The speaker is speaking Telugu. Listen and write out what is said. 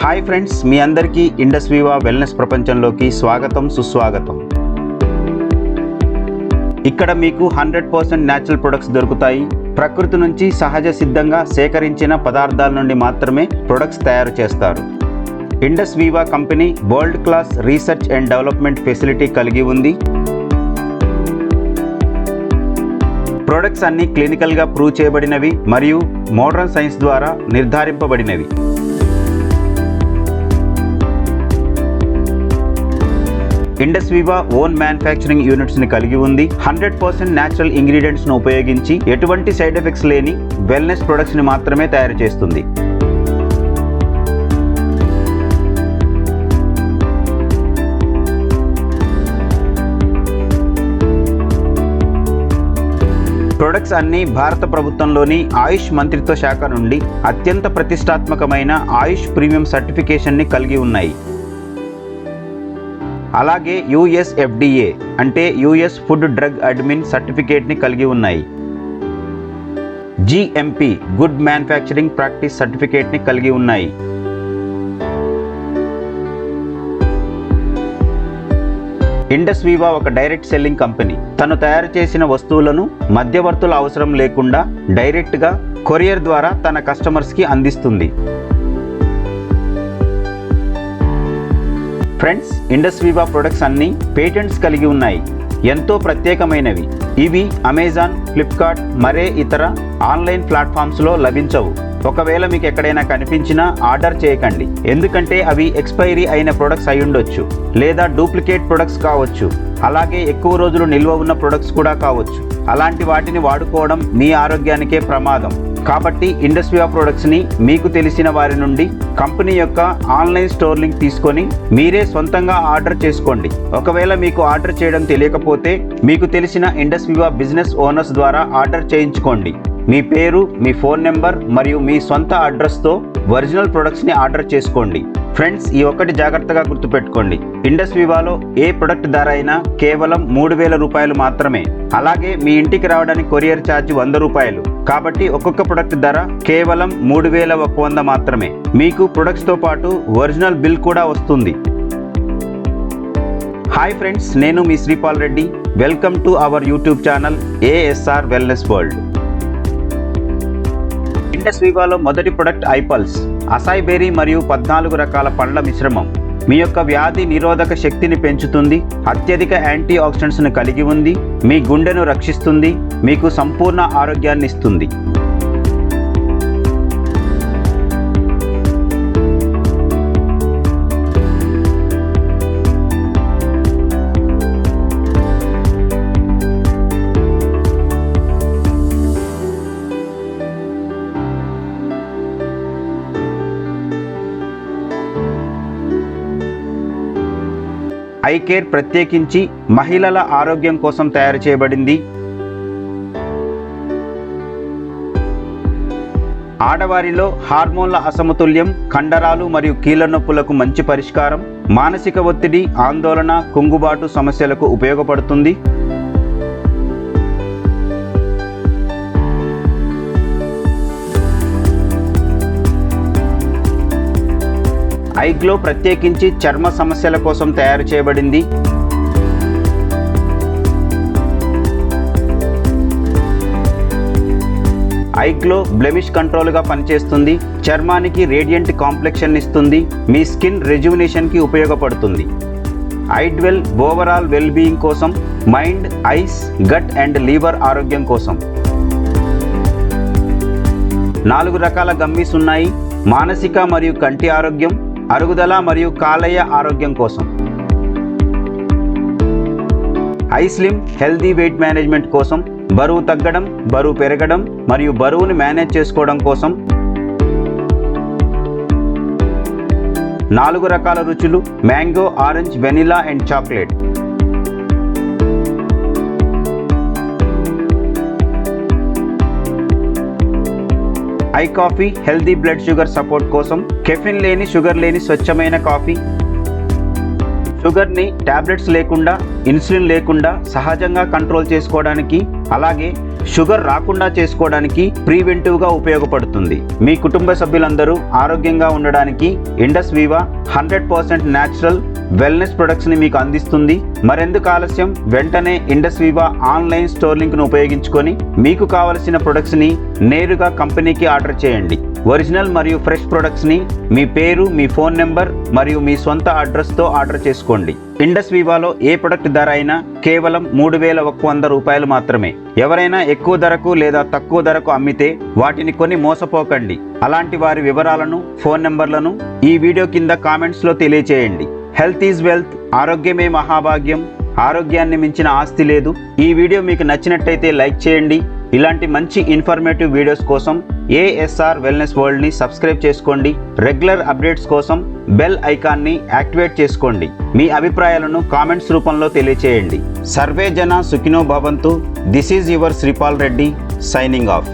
హాయ్ ఫ్రెండ్స్ మీ అందరికీ ఇండస్ వివా వెల్నెస్ ప్రపంచంలోకి స్వాగతం సుస్వాగతం. ఇక్కడ మీకు హండ్రెడ్ పర్సెంట్ న్యాచురల్ ప్రొడక్ట్స్ దొరుకుతాయి. ప్రకృతి నుంచి సహజ సిద్ధంగా సేకరించిన పదార్థాల నుండి మాత్రమే ప్రొడక్ట్స్ తయారు చేస్తారు. Indus viva company world class research and development facility కలిగి ఉంది. ప్రొడక్ట్స్ అన్ని క్లినికల్గా ప్రూవ్ చేయబడినవి మరియు మోడర్న్ సైన్స్ ద్వారా నిర్ధారింపబడినవి. ఇండస్ వివా ఓన్ మ్యానుఫ్యాక్చరింగ్ యూనిట్స్ని కలిగి ఉంది. హండ్రెడ్ పర్సెంట్ న్యాచురల్ ఇంగ్రీడియంట్స్ను ఉపయోగించి ఎటువంటి సైడ్ ఎఫెక్ట్స్ లేని వెల్నెస్ ప్రొడక్ట్స్ని మాత్రమే తయారు చేస్తుంది. ప్రొడక్ట్స్ అన్ని భారత ప్రభుత్వంలోని ఆయుష్ మంత్రిత్వ శాఖ నుండి అత్యంత ప్రతిష్టాత్మకమైన ఆయుష్ ప్రీమియం సర్టిఫికేషన్ని కలిగి ఉన్నాయి. అలాగే యుఎస్ఎఫ్డిఏ అంటే యుఎస్ ఫుడ్ డ్రగ్ అడ్మిన్ సర్టిఫికేట్ని కలిగి ఉన్నాయి. జిఎంపి గుడ్ మ్యానుఫ్యాక్చరింగ్ ప్రాక్టీస్ సర్టిఫికేట్ని కలిగి ఉన్నాయి. ఇండస్ వివా ఒక డైరెక్ట్ సెల్లింగ్ కంపెనీ. తను తయారు చేసిన వస్తువులను మధ్యవర్తుల అవసరం లేకుండా డైరెక్ట్గా కొరియర్ ద్వారా తన కస్టమర్స్కి అందిస్తుంది. ఫ్రెండ్స్ ఇండస్ వివా ప్రొడక్ట్స్ అన్ని పేటెంట్స్ కలిగి ఉన్నాయి. ఎంతో ప్రత్యేకమైనవి. ఇవి అమెజాన్ ఫ్లిప్కార్ట్ మరే ఇతర ఆన్లైన్ ప్లాట్ఫామ్స్లో లభించవు. ఒకవేళ మీకు ఎక్కడైనా కనిపించినా ఆర్డర్ చేయకండి. ఎందుకంటే అవి ఎక్స్పైరీ అయిన ప్రొడక్ట్స్ అయి ఉండొచ్చు. లేదా డూప్లికేట్ ప్రొడక్ట్స్ కావచ్చు. అలాగే ఎక్కువ రోజులు నిల్వ ఉన్న ప్రొడక్ట్స్ కూడా కావచ్చు. అలాంటి వాటిని వాడుకోవడం మీ ఆరోగ్యానికే ప్రమాదం. కాబట్టి ఇండస్ట్రియా ప్రొడక్ట్స్ని మీకు తెలిసిన వారి నుండి కంపెనీ యొక్క ఆన్లైన్ స్టోర్ లింక్ తీసుకొని మీరే సొంతంగా ఆర్డర్ చేసుకోండి. ఒకవేళ మీకు ఆర్డర్ చేయడం తెలియకపోతే మీకు తెలిసిన ఇండస్ట్రీ బిజినెస్ ఓనర్స్ ద్వారా ఆర్డర్ చేయించుకోండి. మీ పేరు మీ ఫోన్ నెంబర్ మరియు మీ సొంత అడ్రస్తో ఒరిజినల్ ప్రొడక్ట్స్ని ఆర్డర్ చేసుకోండి. ఫ్రెండ్స్ ఈ ఒక్కటి జాగ్రత్తగా గుర్తుపెట్టుకోండి. ఇండస్ వివాలో ఏ ప్రొడక్ట్ ధర అయినా కేవలం మూడు వేల రూపాయలు మాత్రమే. అలాగే మీ ఇంటికి రావడానికి కొరియర్ ఛార్జ్ వంద రూపాయలు. కాబట్టి ఒక్కొక్క ప్రొడక్ట్ ధర కేవలం మూడు వేల ఒక వంద మాత్రమే. మీకు ప్రొడక్ట్స్తో పాటు ఒరిజినల్ బిల్ కూడా వస్తుంది. హాయ్ ఫ్రెండ్స్ నేను మీ Sripal Reddy. Welcome to our YouTube channel ASR wellness world Indus వివాలో మొదటి ప్రొడక్ట్ ఐపల్స్. అసాయ్ బెర్రీ మరియు పద్నాలుగు రకాల పండ్ల మిశ్రమం. మీ యొక్క వ్యాధి నిరోధక శక్తిని పెంచుతుంది అత్యధిక యాంటీ ఆక్సిడెంట్స్ను కలిగి ఉంది మీ గుండెను రక్షిస్తుంది మీకు సంపూర్ణ ఆరోగ్యాన్ని ఇస్తుంది. ఐ కేర్ ప్రత్యేకించి మహిళల ఆరోగ్యం కోసం తయారు చేయబడింది. ఆడవారిలో హార్మోన్ల అసమతుల్యం కండరాలు మరియు కీళ్ళ నొప్పులకు మంచి పరిష్కారం మానసిక ఒత్తిడి ఆందోళన కుంగుబాటు సమస్యలకు ఉపయోగపడుతుంది. ఐగ్లో ప్రత్యేకించి చర్మ సమస్యల కోసం తయారు చేయబడింది. ఐగ్లో బ్లెమిష్ కంట్రోల్గా పనిచేస్తుంది. చర్మానికి రేడియంట్ కాంప్లెక్షన్ ఇస్తుంది. మీ స్కిన్ రెజ్యునేషన్కి ఉపయోగపడుతుంది. ఐడ్వెల్ ఓవరాల్ వెల్బీయింగ్ కోసం mind eyes gut and liver ఆరోగ్యం కోసం. నాలుగు రకాల గమ్మీస్ ఉన్నాయి. మానసిక మరియు కంటి ఆరోగ్యం అరుగుదల మరియు కాలేయ ఆరోగ్యం కోసం. ఐస్లిమ్ హెల్దీ వెయిట్ మేనేజ్మెంట్ కోసం బరువు తగ్గడం బరువు పెరగడం మరియు బరువును మేనేజ్ చేసుకోవడం కోసం నాలుగు రకాల రుచులు mango orange vanilla and chocolate. I coffee healthy blood sugar support కోసం కెఫిన్ లేని షుగర్ లేని స్వచ్ఛమైన కాఫీ. షుగర్ని టాబ్లెట్స్ లేకుండా ఇన్సులిన్ లేకుండా సహజంగా కంట్రోల్ చేసుకోవడానికి అలాగే షుగర్ రాకుండా చేసుకోవడానికి ప్రీవెంటివ్గా ఉపయోగపడుతుంది. మీ కుటుంబ సభ్యులందరూ ఆరోగ్యంగా ఉండడానికి Indus viva hundred percent natural wellness ప్రొడక్ట్స్ని మీకు అందిస్తుంది. మరెందుకు ఆలస్యం? వెంటనే ఇండస్వీవా ఆన్లైన్ స్టోర్ లింక్ను ఉపయోగించుకొని మీకు కావలసిన ప్రొడక్ట్స్ని నేరుగా కంపెనీకి ఆర్డర్ చేయండి. ఒరిజినల్ మరియు ఫ్రెష్ ప్రొడక్ట్స్ని మీ పేరు మీ ఫోన్ నెంబర్ మరియు మీ సొంత అడ్రస్తో ఆర్డర్ చేసుకోండి. ఇండస్ వివాలో ఏ ప్రొడక్ట్ ధర అయినా కేవలం మూడు వేల ఒక్క వంద రూపాయలు మాత్రమే. ఎవరైనా ఎక్కువ ధరకు లేదా తక్కువ ధరకు అమ్మితే వాటిని కొని మోసపోకండి. అలాంటి వారి వివరాలను ఫోన్ నెంబర్లను ఈ వీడియో కింద కామెంట్స్లో తెలియచేయండి. హెల్త్ ఈజ్ వెల్త్ ఆరోగ్యమే మహాభాగ్యం ఆరోగ్యాన్ని మించిన ఆస్తి లేదు. ఈ వీడియో మీకు నచ్చినట్టయితే లైక్ చేయండి. ఇలాంటి మంచి ఇన్ఫర్మేటివ్ వీడియోస్ కోసం ఏఎస్ఆర్ వెల్నెస్ వరల్డ్ని సబ్స్క్రైబ్ చేసుకోండి. రెగ్యులర్ అప్డేట్స్ కోసం బెల్ ఐకాన్ని యాక్టివేట్ చేసుకోండి. మీ అభిప్రాయాలను కామెంట్స్ రూపంలో తెలియచేయండి. సర్వే జన సుఖినో భవంతు. This is your Sripal Reddy signing off